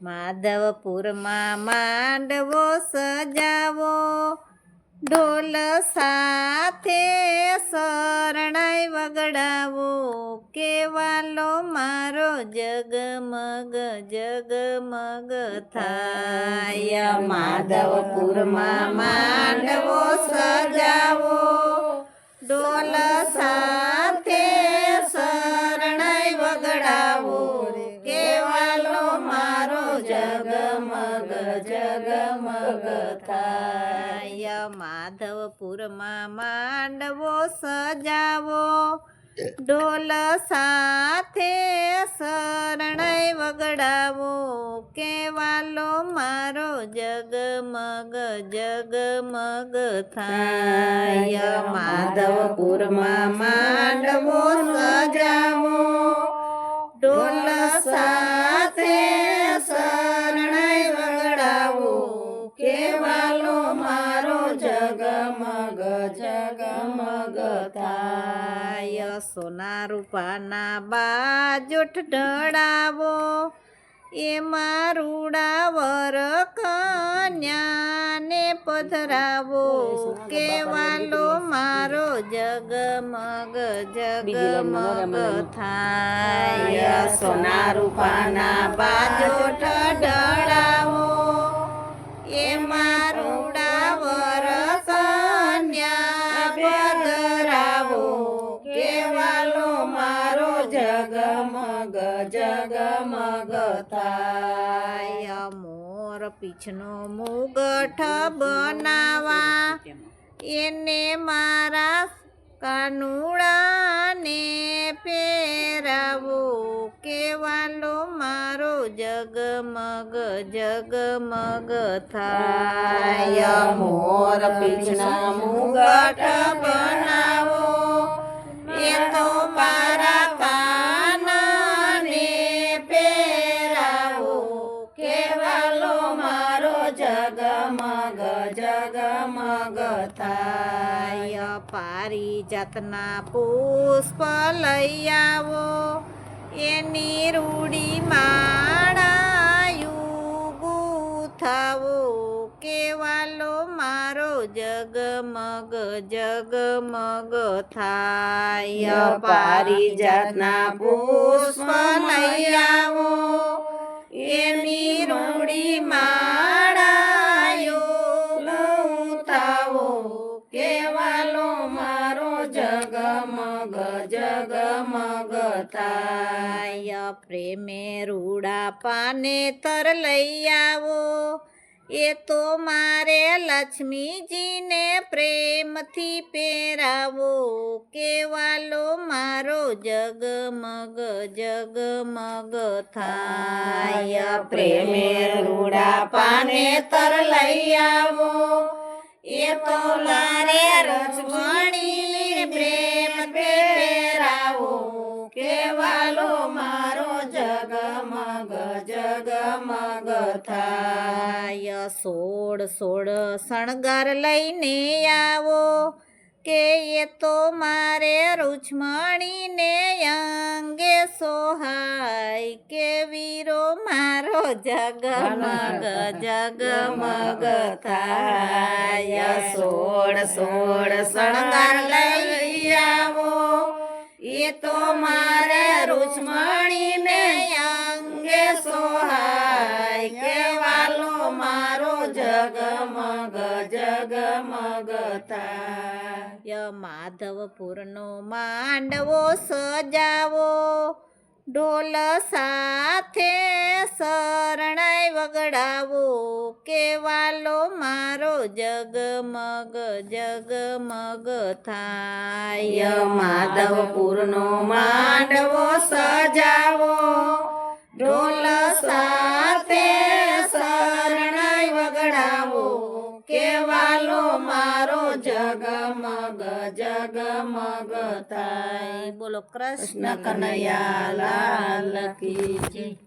માધવપુરમાં માંડવો સજાવો, ઢોલ સાથે શરણાઈ વગડાવો. કેવાલો મારો જગમગ જગમગ થાય. માધવપુરમાં માંડવો સજાવો, ઢોલ સાથે થાય માધવપુરમાં માંડવો સજાવો. ઢોલ સાથે શરણાઈ વગડાવો. કેવાલો મારો જગમગ જગમગ થાય માધવપુરમાં માંડવો સજાવો. સોના રૂપાના બાજોઠ ઢળાવો એમાં રૂડાવર કન્યાને પધરાવો. કેવાલો મારો જગમગ જગમગ થાય. સોના રૂપાના બાજોઠ જગમગ મોર પીછનો મુગઠ બનાવા એને મારા કાનુડાને પહેરાવો કેવાલો મારો જગમગ જગમગ થાય મોર પીછના જગમગ થાય પારી જાતના પુષ્પ લઈ આવો. એની રૂડી માળાયું ગુથાવો કેવાલો મારો જગમગ જગમગ થાય. પારિજાતના પુષ્પ લઈ આવો. એની રૂડી માળાયું જગમગ જગમગ થાય પ્રેમે રૂડા પાને તર લઈ આવો એ તો મારે લક્ષ્મીજીને પ્રેમથી પહેરાવો કેવાલો મારો જગમગ જગમગ થાય પ્રેમે રૂડા પાને તર લઈ આવો એ તો મારે રજવાણીને કેવાલો મારો જગમગ જગમગ થાય. સોળ સોળ શણગાર લઈને આવો, કે એ તો મારે રૂચમણીને અંગે સોહાય. કે વીરો મારો જગમગ જગમગ થાય. સોળ સોળ શણગાર લઈ તો મારે રૂચમણીને અંગે સોહાય કેવાલો મારો જગમગ જગમગ થાય. માધવપુરનો માંડવો સજાવો. ઢોલ સાથે શરણાઈ વગડાવો કેવાલો મારો જગમગ જગમગ થાય. માધવપુરનો માંડવો સજાવો ઢોલ સાથે થાય બોલો કૃષ્ણ કનૈયા લાલ કી જય